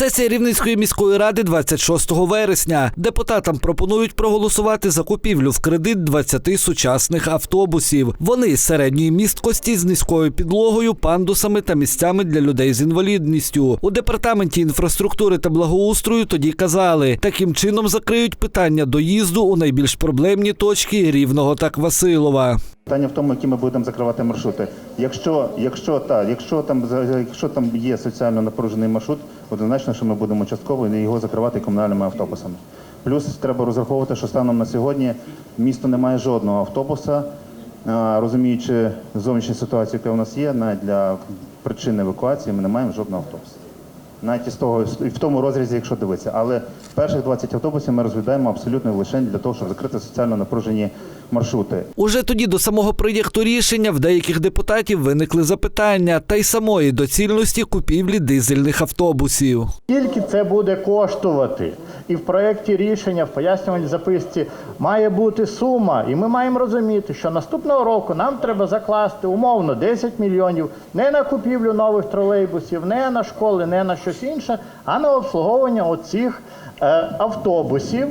Сесія Рівненської міської ради 26 вересня. Депутатам пропонують проголосувати за купівлю в кредит 20 сучасних автобусів. Вони середньої місткості з низькою підлогою, пандусами та місцями для людей з інвалідністю. У департаменті інфраструктури та благоустрою тоді казали, таким чином закриють питання доїзду у найбільш проблемні точки Рівного та Квасилова. Питання в тому, які ми будемо закривати маршрути. Якщо, якщо, та, якщо, там, якщо там є соціально напружений маршрут, однозначно, що ми будемо частково його закривати комунальними автобусами. Плюс треба розраховувати, що станом на сьогодні місто не має жодного автобуса, розуміючи зовнішню ситуацію, яка в нас є, навіть для причин евакуації ми не маємо жодного автобуса. Навіть із того, і в тому розрізі, якщо дивитися. Але перших 20 автобусів ми розглядаємо абсолютно лише для того, щоб закрити соціально напружені маршрути. Уже тоді до самого проєкту рішення в деяких депутатів виникли запитання та й самої доцільності купівлі дизельних автобусів. Скільки це буде коштувати? І в проєкті рішення, в пояснювальній записці має бути сума, і ми маємо розуміти, що наступного року нам треба закласти умовно 10 мільйонів не на купівлю нових тролейбусів, не на школи, не на щось інше, а на обслуговування оцих е, автобусів,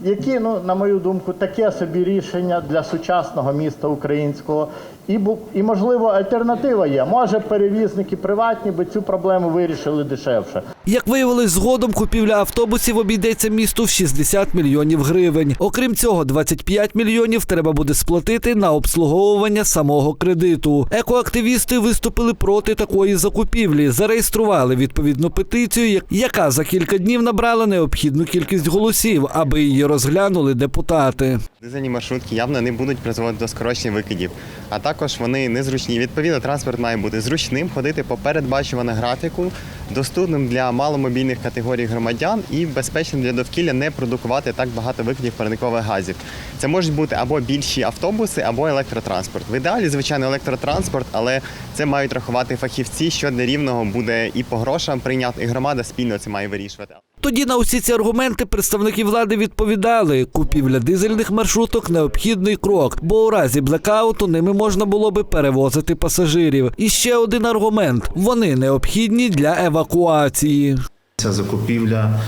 які, ну, на мою думку, таке собі рішення для сучасного міста українського. І, бу- і можливо, альтернатива є. Може, перевізники приватні би цю проблему вирішили дешевше. Як виявилось, згодом купівля автобусів обійдеться місту в 60 мільйонів гривень. Окрім цього, 25 мільйонів треба буде сплатити на обслуговування самого кредиту. Екоактивісти виступили проти такої закупівлі, зареєстрували відповідну петицію, яка за кілька днів набрала необхідну кількість голосів, аби її розглянули депутати. Дизельні маршрутки явно не будуть призводити до скорочення викидів, а також вони незручні. Відповідно, транспорт має бути зручним, ходити по передбачуваному графіку, доступним для маломобільних категорій громадян і безпечним для довкілля не продукувати так багато викидів парникових газів. Це можуть бути або більші автобуси, або електротранспорт. В ідеалі, звичайно, електротранспорт, але це мають рахувати фахівці, що для рівного буде і по грошам прийнято, і громада спільно це має вирішувати. Тоді на усі ці аргументи представники влади відповідали: купівля дизельних маршруток необхідний крок, бо у разі блекауту ними можна було би перевозити пасажирів. І ще один аргумент: вони необхідні для евакуації. Ця закупівля,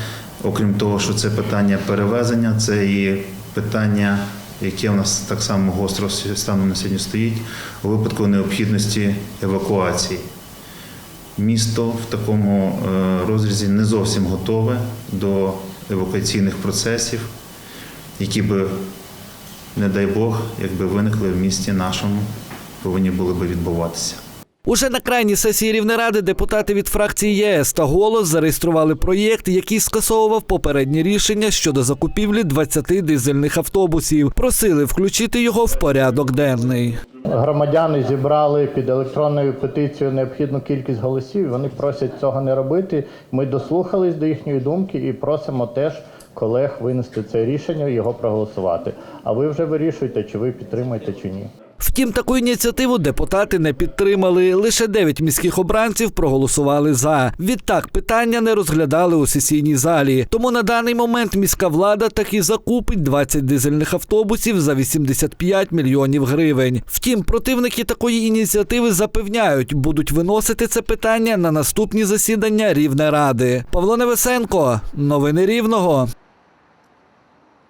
окрім того, що це питання перевезення, це і питання, яке в нас так само гостро станом на сьогодні стоїть у випадку необхідності евакуації. Місто в такому е, не зовсім готове до евакуаційних процесів, які би, не дай Бог, якби виникли в місті нашому, повинні були би відбуватися. Уже на крайній сесії Рівнеради депутати від фракції ЄС та голос зареєстрували проєкт, який скасовував попереднє рішення щодо закупівлі 20 дизельних автобусів. Просили включити його в порядок денний. Громадяни зібрали під електронною петицією необхідну кількість голосів. Вони просять цього не робити. Ми дослухались до їхньої думки і просимо теж колег винести це рішення і його проголосувати. А ви вже вирішуєте, чи ви підтримуєте чи ні. Втім, таку ініціативу депутати не підтримали. Лише дев'ять міських обранців проголосували за. Відтак питання не розглядали у сесійній залі. Тому на даний момент міська влада таки закупить 20 дизельних автобусів за 85 мільйонів гривень. Втім, противники такої ініціативи запевняють, будуть виносити це питання на наступні засідання Рівнеради. Павло Невесенко, новини Рівного.